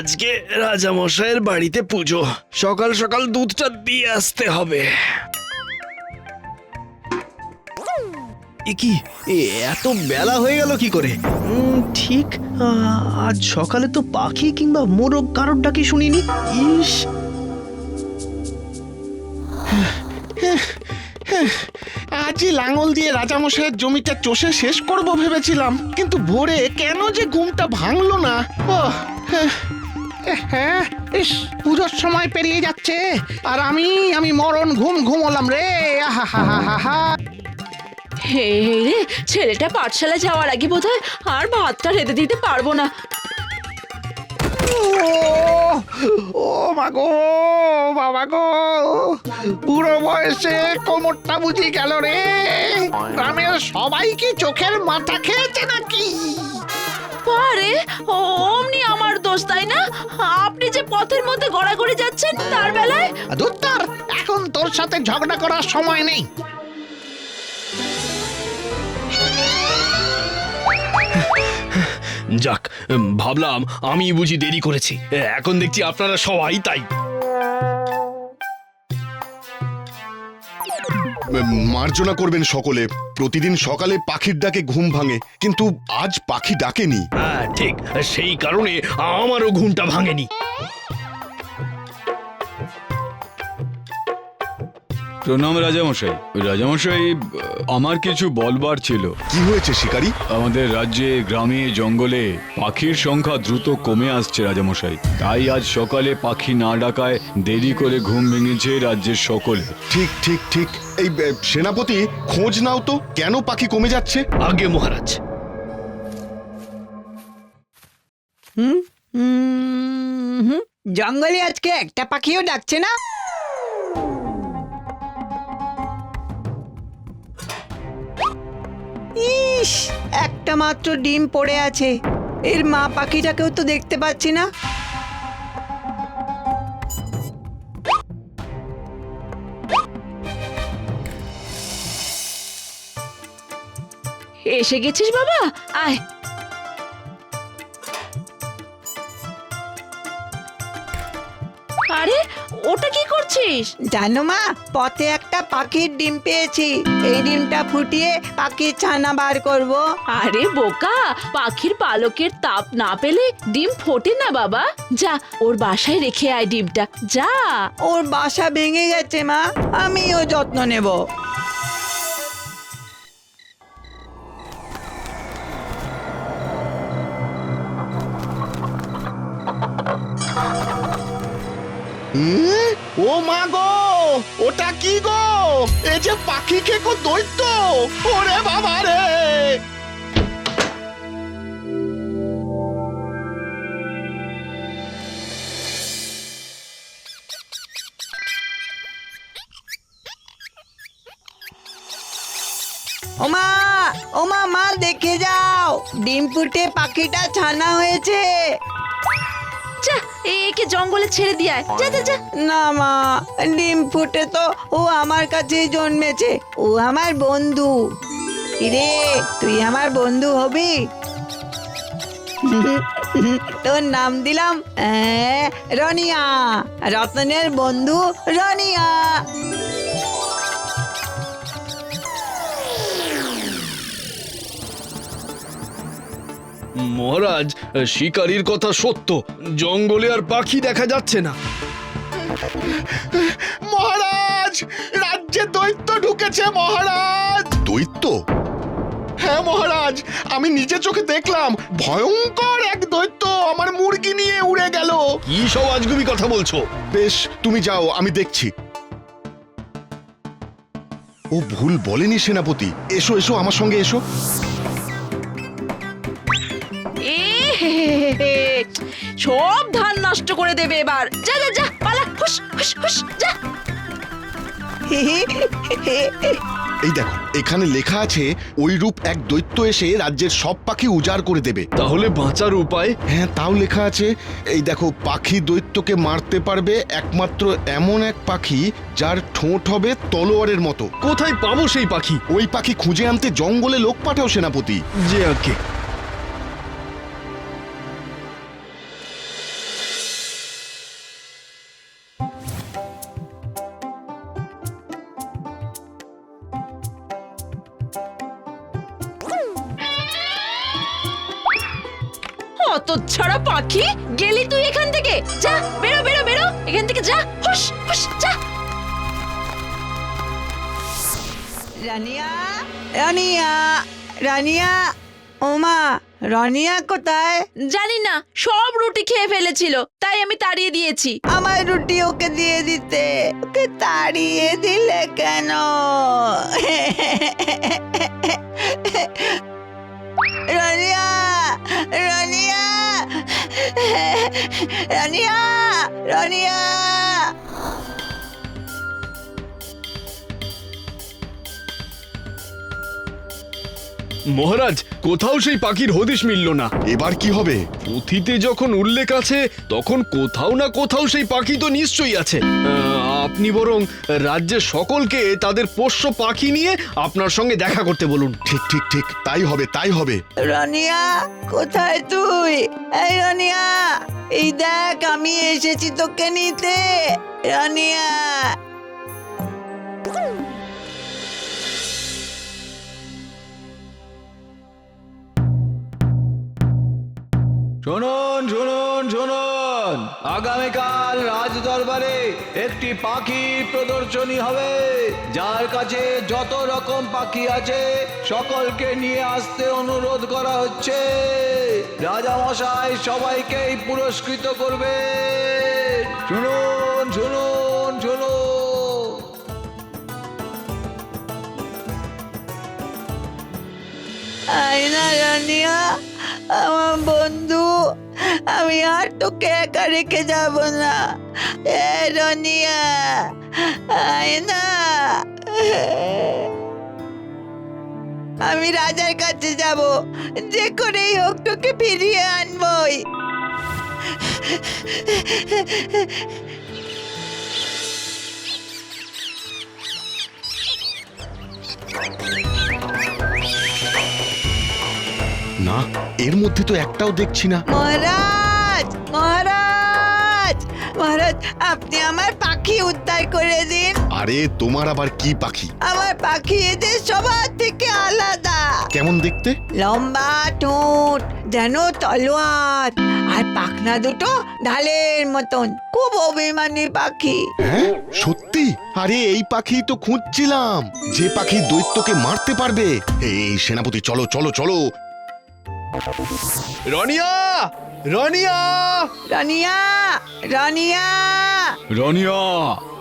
আজকে রাজামশাইয়ের বাড়িতে পুজো। সকাল সকাল দুধটা দিয়ে আসতে হবে। এ কি? এত বেলা হয়ে গেল কি করে? ঠিক আজ সকালে তো পাখি কিংবা মোরগ কারোর ডাকি শুনিনি। ইস! আজই লাঙল দিয়ে রাজামশাইয়ের জমিটা চষে শেষ করব ভেবেছিলাম কিন্তু ভোরে কেন যে ঘুমটা ভাঙলো না। ও হ্যাঁ ইস পুজোর সময় পেরিয়ে যাচ্ছে আর আমি আমি মরণ ঘুম ঘুমোলাম রে আহা হা হা হা। হা হে রে ছেলেটা পাঠশালা যাওয়ার আগে বোধহয় আর ভাতটা রেঁধে দিতে পারব না। ও মা গো বাবা গো বয়সে কোমরটা বুঝি গেল রে। গ্রামের সবাই কি চোখের মাথা খেয়েছে নাকি? পারে অমনি আমার দোষ তাই না? আপনি যে পথের মধ্যে গড়াগড়ি যাচ্ছেন তার বেলায়? এখন তোর সাথে ঝগড়া করার সময় নেই। যাক ভাবলাম আমি বুঝি দেরি করেছি। এখন দেখছি আপনারা সবাই তাই। মার্জনা করবেন সকলে। প্রতিদিন সকালে পাখির ডাকে ঘুম ভাঙে কিন্তু আজ পাখি ডাকেনি। হ্যাঁ ঠিক সেই কারণে আমারও ঘুমটা ভাঙেনি। প্রণাম রাজামশাই। রাজামশাই আমার কিছু বলবার ছিল। কি হয়েছে শিকারি? আমাদের রাজ্যে গ্রামে জঙ্গলে পাখির সংখ্যা দ্রুত কমে আসছে রাজামশাই। তাই আজ সকালে পাখি না ডাকায় দেরি করে ঘুম ভেঙেছে রাজ্যের সকলে। ঠিক ঠিক ঠিক। এই এ, সেনাপতি খোঁজ নাও তো কেন পাখি কমে যাচ্ছে? আগে মহারাজ। হুম হুম। জঙ্গলে আজকে একটা পাখিও ডাকছে না? ইস একটা মাত্র ডিম পড়ে আছে। এর মা পাখিটাকেও তো দেখতে পাচ্ছি না। এসে গেছিস বাবা? আয়। করছিস? জানো মা পথে একটা পাখির ডিম পেয়েছি। এই ডিমটা ফুটিয়ে পাখির ছানা বার করব। আরে বোকা পাখির পালকের তাপ না পেলে ডিম ফোটে না বাবা। যা ওর বাসায় রেখে আয় ডিমটা। যা। ওর বাসা ভেঙে গেছে মা আমিও যত্ন নেব। ও মা গো ওটা কি গো? এ যে পাখি খেকো দৈত্য ওরে বাবা রে। ওমা ওমা মা দেখে যাও। ডিম ফুটে পাখিটা ছানা হয়েছে। যা একে জঙ্গলে ছেড়ে দিয়ে আয়। যা যা যা। না, মা, ডিম ফুটে তো ও আমার কাছেই জন্মেছে। ও আমার বন্ধু। রে তুই আমার বন্ধু হবি? তোর নাম দিলাম রনিয়া। রতনের বন্ধু রনিয়া। মহারাজ শিকারির কথা সত্য। জঙ্গলে আর পাখি দেখা যাচ্ছে না। মহারাজ রাজ্যে দৈত্য ঢুকেছে মহারাজ। দৈত্য? হ্যাঁ মহারাজ আমি নিজে চোখে দেখলাম ভয়ঙ্কর এক দৈত্য আমার মুরগি নিয়ে উড়ে গেল। কি সব আজগুবি কথা বলছো? বেশ তুমি যাও আমি দেখছি। ও ভুল বলেনি সেনাপতি। এসো এসো আমার সঙ্গে এসো। সব ধান নষ্ট করে দেবে এবার। যা যা যা পালা হুস হুস হুস যা। এই দেখো এখানে লেখা আছে ওই রূপ এক দৈত্য এসে রাজ্যের সব পাখি উজাড় করে দেবে। তাহলে বাঁচার উপায়? হ্যাঁ তাও লেখা আছে এই দেখো পাখি দৈত্যকে মারতে পারবে একমাত্র এমন এক পাখি যার ঠোঁট হবে তলোয়ারের মতো। কোথায় পাবো সেই পাখি? ওই পাখি খুঁজে আনতে জঙ্গলে লোক পাঠাও সেনাপতি। যে আগে গেলি তুই এখান থেকে। যা বেরো বেরো বেরো। এখান থেকে যা হুস হুস যা। রানিয়া রানিয়া রানিয়া ওমা রানিয়া কোথায়? জানি না সব রুটি খেয়ে ফেলেছিল তাই আমি তাড়িয়ে দিয়েছি। আমার রুটি ওকে দিয়ে দিতে ওকে তাড়িয়ে দিলে কেন? রানিয়া রানিয়া মহারাজ কোথাও সেই পাখির হদিশ মিলল না। এবার কি হবে? পুঁথিতে যখন উল্লেখ আছে তখন কোথাও না কোথাও সেই পাখি তো নিশ্চয়ই আছে। আপনি বরং রাজ্যের সকলকে তাদের পোষ্য পাখি নিয়ে আপনার সঙ্গে দেখা করতে বলুন। ঠিক ঠিক ঠিক। তাই হবে তাই হবে। রানিয়া কোথায় তুই? এই রানিয়া এই দেখ আমি এসেছি তোকে নিতে। রানিয়া শুনুন আগামীকাল রাজ দরবারে একটি পাখি প্রদর্শনী হবে। যার কাছে যত রকম পাখি আছে, সকলকে নিয়ে আসতে অনুরোধ করা হচ্ছে। রাজা মশাই সবাইকেই পুরস্কৃত করবে। শুনুন শুনুন শুনুন আয়না রানিয়া, আমার বন্ধু। আমি আর তোকে একা রেখে যাব না। এ রানিয়া আয়না আমি রাজার কাছে যাব যে করেই হোক তোকে ফিরিয়ে আনবই। না এর মধ্যে তো একটাও দেখছি না। মহারাজ! মহারাজ মহারাজ আপনি আমার পাখি উদ্ধার করে দিন। আরে তোমার আবার কি পাখি? আমার পাখি এদের সবার থেকে আলাদা। কেমন দেখতে? লম্বা ঠোঁট যেন তলোয়ার। আর পাখনা দুটো ঢালের মতন। খুব অভিমানী পাখি। হ্যাঁ? সত্যি? আরে এই পাখি তো খুঁজছিলাম। যে পাখি দৈত্যকে মারতে পারবে। এই সেনাপতি চলো চলো চলো। রনিয়া! রনিয়া! রানিয়া! রানিয়া! রনিয়া!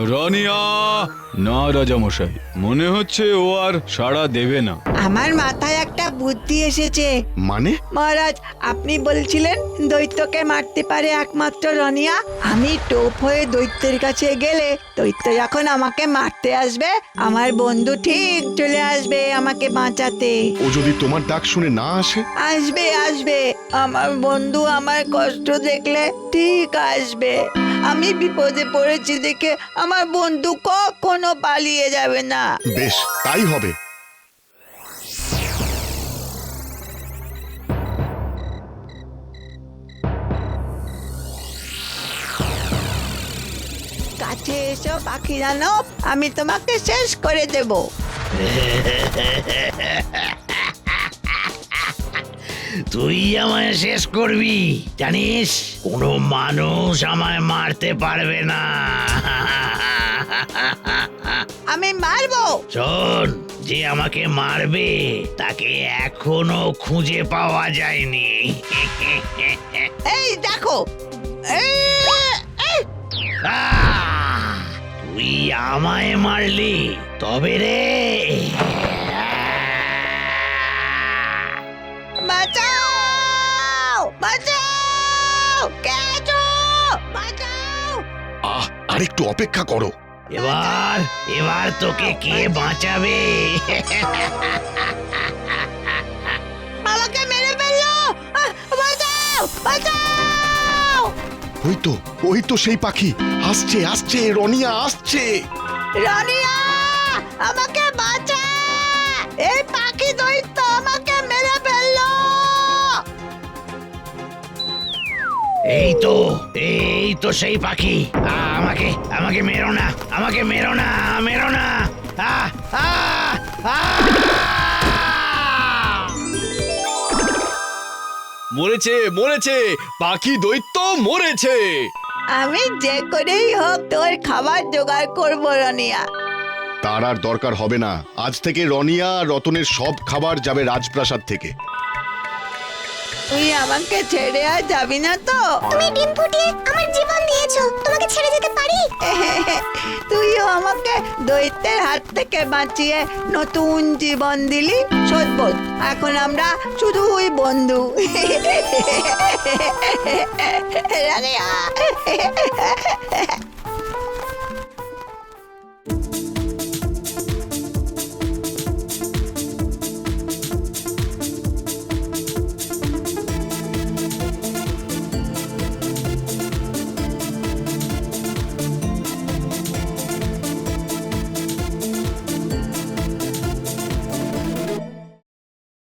রনিয়া না রাজামশাই মনে হচ্ছে ও আর সাড়া দেবে না। আমার মাথায় একটা বুদ্ধি এসেছে। মানে? মহারাজ আপনি বলছিলেন দৈত্যকে মারতে পারে একমাত্র রনিয়া? আমি টোপ হয়ে দৈত্যের কাছে গেলে দৈত্য যখন আমাকে মারতে আসবে আমার বন্ধু ঠিক চলে আসবে আমাকে বাঁচাতে। ও যদি তোমার ডাক শুনে না আসে? আসবে আসবে। আমার বন্ধু আমার কষ্ট দেখলে ঠিক আসবে। আমি বিপদে পড়েছি দেখে আমার বন্ধু কখনো পালিয়ে যাবে না। বেশ তাই হবে। কাছে এসো পাখি জানো আমি তোমাকে শেষ করে দেব। তুই আমায় শেষ করবি জানিস? কোনো মানুষ আমায় মারতে পারবে না। আমি মারবো। শোন যে আমাকে মারবে তাকে এখনও খুঁজে পাওয়া যায়নি। এই দেখো! তুই আমায় মারলি তবে রে। বাঁচাও! বাঁচাও! কেঁচো! বাঁচাও! আহ আরেকটু অপেক্ষা করো। এবার এবার তোকে কে বাঁচাবে? আমাকে মেরে ফেলল! বাঁচাও! বাঁচাও! ওই তো ওই তো সেই পাখি। আসছে আসছে রনিয়া আসছে। রানিয়া আমাকে বাঁচা এই তো এই তো সেই পাখি। আমাকে আমাকে মেরো না আমাকে মেরো না মেরো না। আহ, আহ, আহ! মরেছে মরেছে পাখি দৈত্য মরেছে। আমি যে করেই হোক তোর খাবার জোগাড় করব রনিয়া। তার আর দরকার হবে না। আজ থেকে রনিয়া আর রতনের সব খাবার যাবে রাজপ্রাসাদ থেকে। তুই আমাকে ছেড়ে আর যাবি না তো। তুমি ডিম ফুটিয়ে আমার জীবন দিয়েছ তোমাকে ছেড়ে যেতে পারি? তুইও আমাকে দৈত্যের হাত থেকে বাঁচিয়ে নতুন জীবন দিলি সদবোধ এখন আমরা শুধুই বন্ধু। রানিয়া